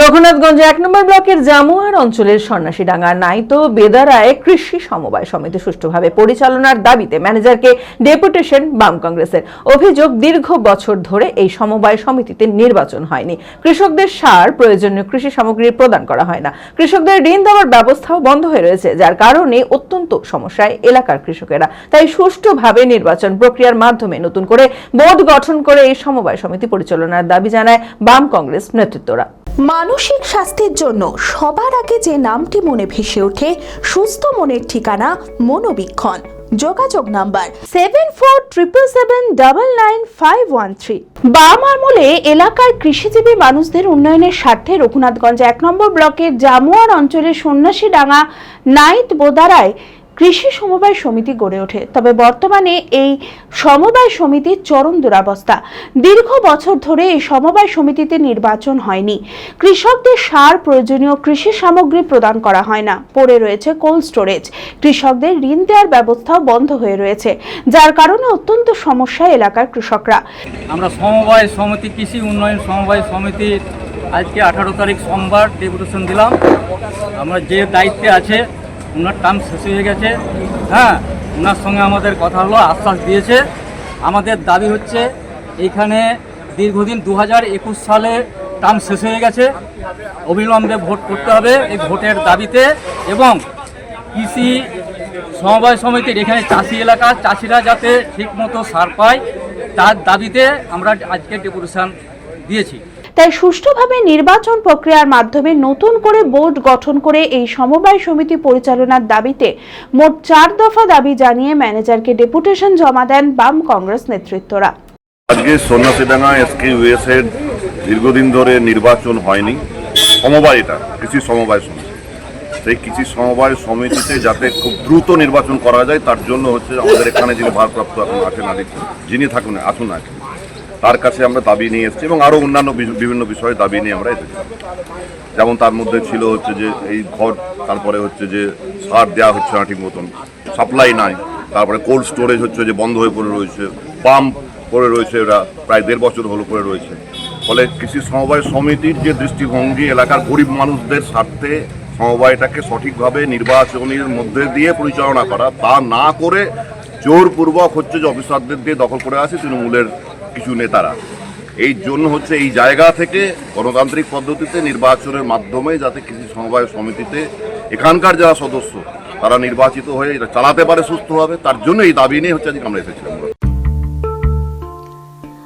রঘুনাথগঞ্জ এক নম্বর ব্লকের জামুয়ার অঞ্চলের সন্ন্যাসী সন্ন্যাসীডাঙ্গা নাইতো বেদারায় কৃষি সমবায় সমিতি সুষ্ঠুভাবে পরিচালনার দাবিতে ম্যানেজারকে ডেপুটেশন বাম কংগ্রেসের অভিযোগ দীর্ঘ বছর ধরে এই সমবায় সমিতিতে নির্বাচন হয়নি। কৃষকদের সার প্রয়োজনীয় কৃষি সামগ্রী প্রদান করা হয় না। কৃষকদের ঋণ দেওয়ার ব্যবস্থাও বন্ধ হয়ে রয়েছে, যার কারণে অত্যন্ত সমস্যায় এলাকার কৃষকেরা। তাই সুষ্ঠুভাবে নির্বাচন প্রক্রিয়ার মাধ্যমে নতুন করে বোর্ড গঠন করে এই সমবায় সমিতি পরিচালনার দাবি জানায় বাম কংগ্রেস নেতৃত্বরা। মানসিক স্বাস্থ্যের জন্য সবার আগে যে নামটি মনে ভেসে ওঠে, সুস্থ মনের ঠিকানা মনোবীক্ষণ। যোগাযোগ number seven four triple seven double nine five one three বাম আমলে এলাকার কৃষিজীবী মানুষদের উন্নয়নের স্বার্থে রঘুনাথগঞ্জ এক নম্বর ব্লকের জামুয়ার অঞ্চলের সন্ন্যাসীডাঙ্গা নাইট বোদারায় কৃষি সমবায় সমিতি গড়ে ওঠে। তবে বর্তমানে এই সমবায় সমিতির চরম দুরাবস্থা। দীর্ঘ বছর ধরে এই সমবায় সমিতিতে নির্বাচন হয়নি। কৃষকদের সার প্রয়োজনীয় কৃষি সামগ্রী প্রদান করা হয় না। পড়ে রয়েছে কোল্ড স্টোরেজ। কৃষকদের ঋণ দেওয়ার ব্যবস্থাও বন্ধ হয়ে রয়েছে। যার কারণে অত্যন্ত সমস্যা এলাকার কৃষকরা। আমরা সমবায় সমিতি, কৃষি উন্নয়ন সমবায় সমিতির আজকে আঠারো তারিখ সোমবার ডেপুটেশন দিলাম। আমরা যে দায়িত্বে আছে ওনার টার্ম শেষ হয়ে গেছে। হ্যাঁ ওনার সঙ্গে আমাদের কথা হলো, আশ্বাস দিয়েছে। আমাদের দাবি হচ্ছে এইখানে দীর্ঘদিন দু হাজার একুশ সালে টার্ম শেষ হয়ে গেছে। অবিলম্বে ভোট করতে হবে এই ভোটের দাবিতে এবং কৃষি সমবায় সমিতির এখানে চাষি এলাকা, চাষিরা যাতে ঠিকমতো সার পায়, তার দাবিতে আমরা আজকে ডেপুটেশন দিয়েছি। তাই সুষ্ঠুভাবে নির্বাচন প্রক্রিয়ার মাধ্যমে নতুন করে বোর্ড গঠন করে এই সমবায় সমিতি পরিচালনার দাবিতে মোট চার দফা দাবি জানিয়ে ম্যানেজারকে ডেপুটেশন জমা দেন বাম কংগ্রেস নেতৃত্বরা। আজকে সন্ন্যাসীডাঙ্গা এসকে ইউএস এর দীর্ঘদিন ধরে নির্বাচন হয়নি। সমবায় এটা, কৃষি সমবায় সমিতি। সেই কৃষি সমবায় সমিতিতে যাতে খুব দ্রুত নির্বাচন করা যায়, তার জন্য হচ্ছে আমাদের এখানে যিনি ভারপ্রাপ্ত এখন আছেন আদিত্য, যিনি থাকুন, আসুন আছেন তার কাছে আমরা দাবি নিয়ে এসেছি এবং আরও অন্যান্য বিভিন্ন বিষয়ে দাবি নিয়ে আমরা এসেছি। যেমন তার মধ্যে ছিল হচ্ছে যে এই ঘর, তারপরে হচ্ছে যে সার দেওয়া হচ্ছে না ঠিক মতন, সাপ্লাই নাই, তারপরে কোল্ড স্টোরেজ হচ্ছে যে বন্ধ হয়ে পড়ে রয়েছে, পাম্প পড়ে রয়েছে এরা, প্রায় দেড় বছর হলো পড়ে রয়েছে। ফলে কৃষি সমবায় সমিতির যে দৃষ্টিভঙ্গি, এলাকার গরিব মানুষদের স্বার্থে সমবায়টাকে সঠিকভাবে নির্বাচনের মধ্যে দিয়ে পরিচালনা করা, তা না করে জোরপূর্বক হচ্ছে যে অফিসারদের দিয়ে দখল করে আছে তৃণমূলের কিছু নেতারা। এই জন্য হচ্ছে এই জায়গা থেকে গণতান্ত্রিক পদ্ধতিতে নির্বাচনের মাধ্যমে যাতে কৃষি সমবায় সমিতিতে এখানকার যারা সদস্য, তারা নির্বাচিত হয়ে এটা চালাতে পারে সুস্থভাবে তার জন্য এই দাবি নিয়ে হচ্ছে আজকে আমরা এসেছিলাম।